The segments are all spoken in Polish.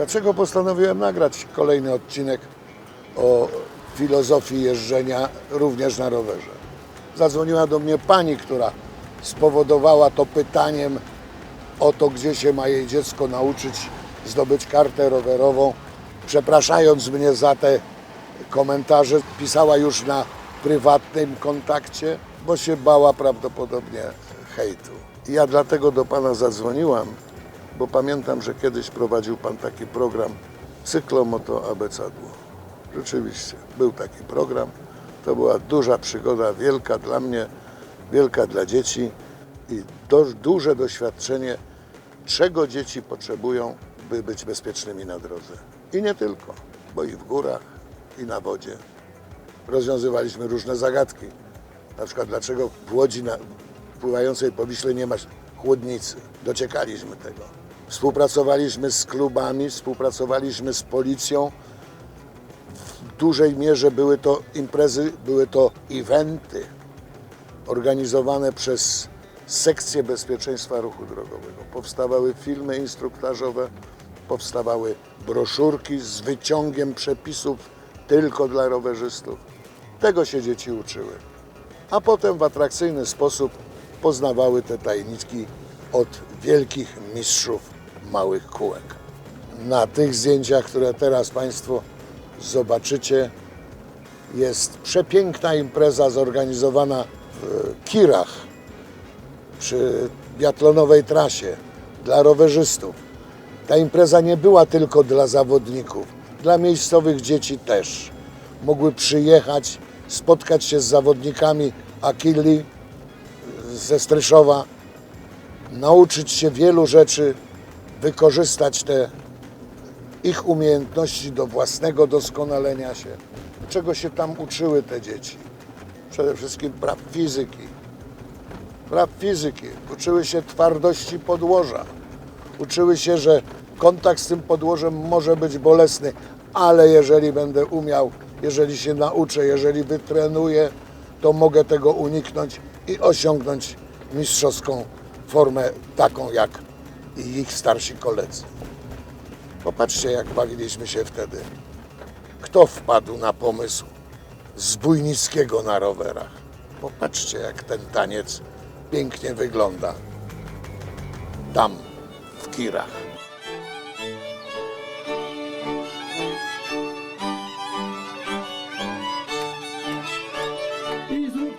Dlaczego postanowiłem nagrać kolejny odcinek o filozofii jeżdżenia również na rowerze? Zadzwoniła do mnie pani, która spowodowała to pytaniem o to, gdzie się ma jej dziecko nauczyć zdobyć kartę rowerową. Przepraszając mnie za te komentarze, pisała już na prywatnym kontakcie, bo się bała prawdopodobnie hejtu. Ja dlatego do pana zadzwoniłam, bo pamiętam, że kiedyś prowadził pan taki program Cyklomoto Abecadło. Rzeczywiście, był taki program. To była duża przygoda, wielka dla mnie, wielka dla dzieci i duże doświadczenie, czego dzieci potrzebują, by być bezpiecznymi na drodze. I nie tylko, bo i w górach, i na wodzie. Rozwiązywaliśmy różne zagadki. Na przykład, dlaczego w łodzi na, pływającej po Wiśle nie ma chłodnicy. Dociekaliśmy tego. Współpracowaliśmy z klubami, współpracowaliśmy z policją. W dużej mierze były to imprezy, były to eventy organizowane przez Sekcję Bezpieczeństwa Ruchu Drogowego. Powstawały filmy instruktażowe, powstawały broszurki z wyciągiem przepisów tylko dla rowerzystów. Tego się dzieci uczyły. A potem w atrakcyjny sposób poznawały te tajniki od wielkich mistrzów małych kółek. Na tych zdjęciach, które teraz Państwo zobaczycie, jest przepiękna impreza zorganizowana w Kirach przy biatlonowej trasie dla rowerzystów. Ta impreza nie była tylko dla zawodników, dla miejscowych dzieci też. Mogły przyjechać, spotkać się z zawodnikami Akili ze Stryszowa, nauczyć się wielu rzeczy, wykorzystać te ich umiejętności do własnego doskonalenia się. Czego się tam uczyły te dzieci? Przede wszystkim praw fizyki. Praw fizyki. Uczyły się twardości podłoża. Uczyły się, że kontakt z tym podłożem może być bolesny, ale jeżeli będę umiał, jeżeli się nauczę, jeżeli wytrenuję, to mogę tego uniknąć i osiągnąć mistrzowską formę, taką jak i ich starsi koledzy. Popatrzcie, jak bawiliśmy się wtedy. Kto wpadł na pomysł zbójnickiego na rowerach? Popatrzcie, jak ten taniec pięknie wygląda. Tam, w Kirach.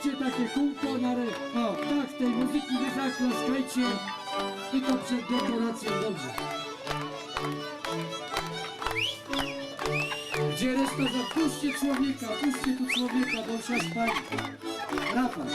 Zróbcie takie kółko na re... O, tak, tej muzyki wy zaklaskajcie. Tylko przed dekoracją, dobrze. Gdzie reszta za... Puśćcie człowieka, puśćcie tu człowieka, bo się spali. Rafał.